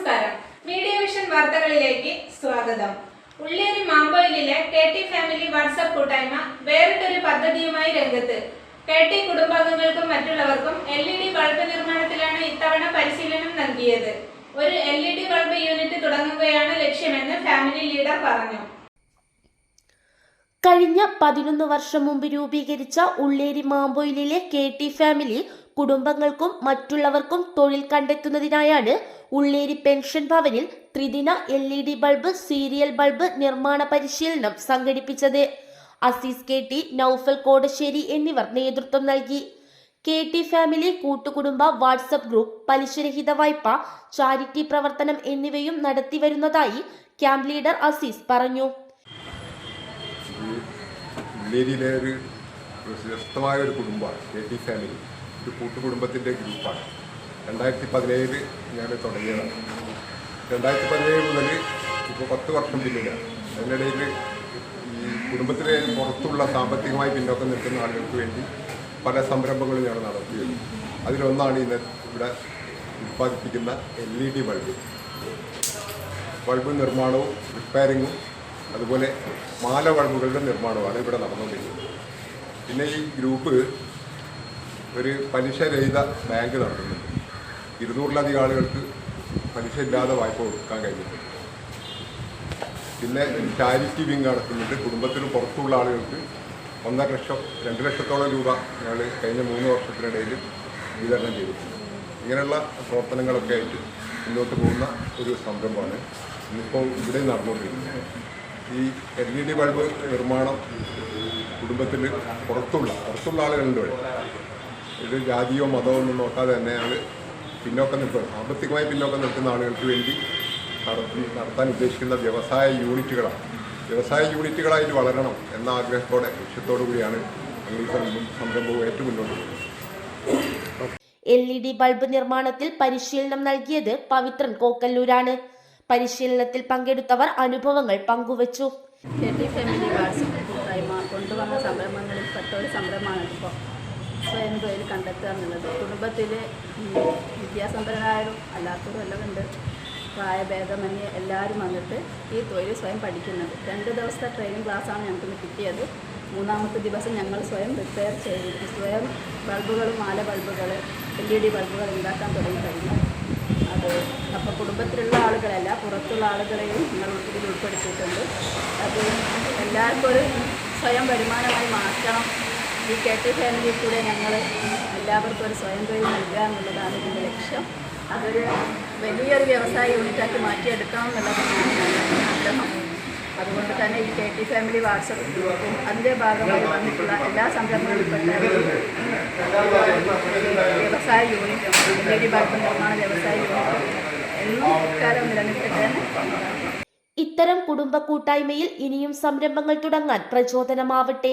നമസ്കാരം. Media vision വാർത്തകളിലേക്ക് സ്വാഗതം. ഉള്ളേരി മാമ്പോയിലിലെ കെ ടി ഫാമിലി വാട്സപ്പ് കൂട്ടായ്മ വേറിട്ടൊരു പദ്ധതിയുമായി രംഗത്ത്. കെ ടി കുടുംബാംഗങ്ങൾക്കും മറ്റുള്ളവർക്കും എൽ ഇ ഡി ബൾബ് നിർമ്മാണത്തിലാണ് ഇത്തവണ പരിശീലനം നൽകിയത്. ഒരു L E D bulb unit തുടങ്ങുകയാണ് ലക്ഷ്യമെന്ന് ഫാമിലി ലീഡർ പറഞ്ഞു. കഴിഞ്ഞ പതിനൊന്ന് വർഷം മുമ്പ് രൂപീകരിച്ച ഉള്ളേരി മാമ്പോയിലിലെ കെ ടി ഫാമിലി കുടുംബങ്ങൾക്കും മറ്റുള്ളവർക്കും തൊഴിൽ കണ്ടെത്തുന്നതിനായാണ് ഉള്ളേരി പെൻഷൻ ഭവനിൽ ത്രിദിന L E D bulb serial bulb നിർമ്മാണ പരിശീലനം സംഘടിപ്പിച്ചത്. അസീസ് കെ ടി നൌഫൽ കോടശ്ശേരി എന്നിവർ നേതൃത്വം നൽകി. കെ ടി ഫാമിലി കൂട്ടുകുടുംബ വാട്സപ്പ് ഗ്രൂപ്പ് പലിശരഹിത വായ്പ ചാരിറ്റി പ്രവർത്തനം എന്നിവയും നടത്തി വരുന്നതായി ക്യാമ്പ് ലീഡർ അസീസ് പറഞ്ഞു. ഒരു ഒരു കുടുംബമാണ് കെ ടി ഫാമിലി. ഒരു കൂട്ടുകുടുംബത്തിന്റെ ഗ്രൂപ്പാണ്. രണ്ടായിരത്തി പതിനേഴിൽ ഞാൻ തുടങ്ങിയതാണ്. രണ്ടായിരത്തി പതിനേഴ് മുതൽ ഇപ്പോൾ പത്ത് വർഷം പിന്നിലാണ്. അതിനിടയിൽ ഈ കുടുംബത്തിലെ പുറത്തുള്ള സാമ്പത്തികമായി പിന്നോക്കം നിൽക്കുന്ന ആളുകൾക്ക് വേണ്ടി പല സംരംഭങ്ങളും ഞാൻ നടത്തിയത് അതിലൊന്നാണ് ഇന്ന് ഇവിടെ ഉൽപ്പാദിപ്പിക്കുന്ന L E D bulb. Bulb നിർമ്മാണവും റിപ്പയറിങ്ങും അതുപോലെ മാല ബൾബുകളുടെ നിർമ്മാണമാണ് ഇവിടെ നടന്നുകൊണ്ടിരിക്കുന്നത്. പിന്നെ ഈ ഗ്രൂപ്പ് ഒരു പലിശരഹിത ബാങ്ക് നടത്തുന്നുണ്ട് ഇരുന്നൂറിലധികം ആളുകൾക്ക് പലിശ ഇല്ലാതെ വായ്പ കൊടുക്കാൻ കഴിഞ്ഞിട്ടുണ്ട് പിന്നെ ചാരിറ്റി വിങ് നടത്തുന്നുണ്ട്. കുടുംബത്തിന് പുറത്തുള്ള ആളുകൾക്ക് ഒന്നര ലക്ഷം രണ്ട് ലക്ഷത്തോളം രൂപ ഞങ്ങൾ കഴിഞ്ഞ മൂന്ന് വർഷത്തിനിടയിൽ വിതരണം ചെയ്തിട്ടുണ്ട്. ഇങ്ങനെയുള്ള പ്രവർത്തനങ്ങളൊക്കെ ആയിട്ട് മുന്നോട്ട് പോകുന്ന ഒരു സംരംഭമാണ് ഇന്നിപ്പോൾ ഇവിടെ നടന്നുകൊണ്ടിരിക്കുന്നത്. ഈ എൽ ഇ ഡി ബൾബ് നിർമ്മാണം കുടുംബത്തിൽ പുറത്തുള്ള പുറത്തുള്ള ആളുകളുണ്ട് ഇവിടെ. ഇത് ജാതിയോ മതമോ ഒന്നും നോക്കാതെ തന്നെ ഞങ്ങൾ പിന്നോക്കം നിൽക്കുന്നത്. സാമ്പത്തികമായി പിന്നോക്കം നിൽക്കുന്ന ആളുകൾക്ക് വേണ്ടി നടത്തി നടത്താൻ ഉദ്ദേശിക്കുന്ന വ്യവസായ യൂണിറ്റുകളാണ്. വ്യവസായ യൂണിറ്റുകളായിട്ട് വളരണം എന്ന ആഗ്രഹത്തോടെ ലക്ഷ്യത്തോടു കൂടിയാണ് ഞങ്ങൾ ഈ സംരംഭം- സംരംഭവുമായിട്ട് മുന്നോട്ട് പോകുന്നത്. എൽ ഇ ഡി ബൾബ് നിർമ്മാണത്തിൽ പരിശീലനം നൽകിയത് പവിത്രൻ കോക്കല്ലൂരാണ്. പരിശീലനത്തിൽ പങ്കെടുത്തവർ അനുഭവങ്ങൾ പങ്കുവച്ചു. കൊണ്ടുവന്ന സംരംഭങ്ങളിൽ പെട്ട ഒരു സംരംഭമാണ് ഇപ്പോൾ സ്വയം തൊഴിൽ കണ്ടെത്തുക എന്നുള്ളത് കുടുംബത്തിൽ വിദ്യാസമ്പന്നരായാലും അല്ലാത്തവരും എല്ലാം ഉണ്ട്. പ്രായഭേദമന്യേ എല്ലാവരും വന്നിട്ട് ഈ തൊഴിൽ സ്വയം പഠിക്കുന്നത്. രണ്ട് ദിവസത്തെ ട്രെയിനിങ് ക്ലാസ്സാണ് ഞങ്ങൾക്ക് കിട്ടിയത്. മൂന്നാമത്തെ ദിവസം ഞങ്ങൾ സ്വയം റിപ്പയർ ചെയ്ത് സ്വയം ബൾബുകൾ മാല ബൾബുകൾ എൽ ഇ ഡി ബൾബുകൾ ഉണ്ടാക്കാൻ തുടങ്ങി കഴിഞ്ഞു അത് അപ്പോൾ കുടുംബത്തിലുള്ള ആളുകളല്ല പുറത്തുള്ള ആളുകളെയും നിങ്ങൾ ഇതിൽ ഉൾപ്പെടുത്തിയിട്ടുണ്ട്. അത് എല്ലാവർക്കും ഒരു സ്വയം വരുമാനമായി മാറ്റണം. ഈ കെ ടി ഫാമിലിയിൽ കൂടെ ഞങ്ങൾ എല്ലാവർക്കും ഒരു സ്വയം തൊഴിൽ നൽകുക എന്നുള്ളതാണ് ഇതിന്റെ ലക്ഷ്യം. അതൊരു വലിയൊരു വ്യവസായ യൂണിറ്റാക്കി മാറ്റിയെടുക്കണം എന്നുള്ളതാണ് ആഗ്രഹം. അതുകൊണ്ട് തന്നെ ഈ കെ ടി ഫാമിലി വാട്സപ്പ് ഗ്രൂപ്പും അതിന്റെ ഭാഗമായി വന്നിട്ടുള്ള എല്ലാ സംരംഭങ്ങളിൽപ്പെട്ട വ്യവസായ യൂണിറ്റും എൽ ഇ ബൾബ് നിർമ്മാണ വ്യവസായ യൂണിറ്റും എന്നും കാലം നിലനിൽക്കട്ടെ ഇത്തരം കുടുംബ കൂട്ടായ്മയിൽ ഇനിയും സംരംഭങ്ങൾ തുടങ്ങാൻ പ്രചോദനമാവട്ടെ.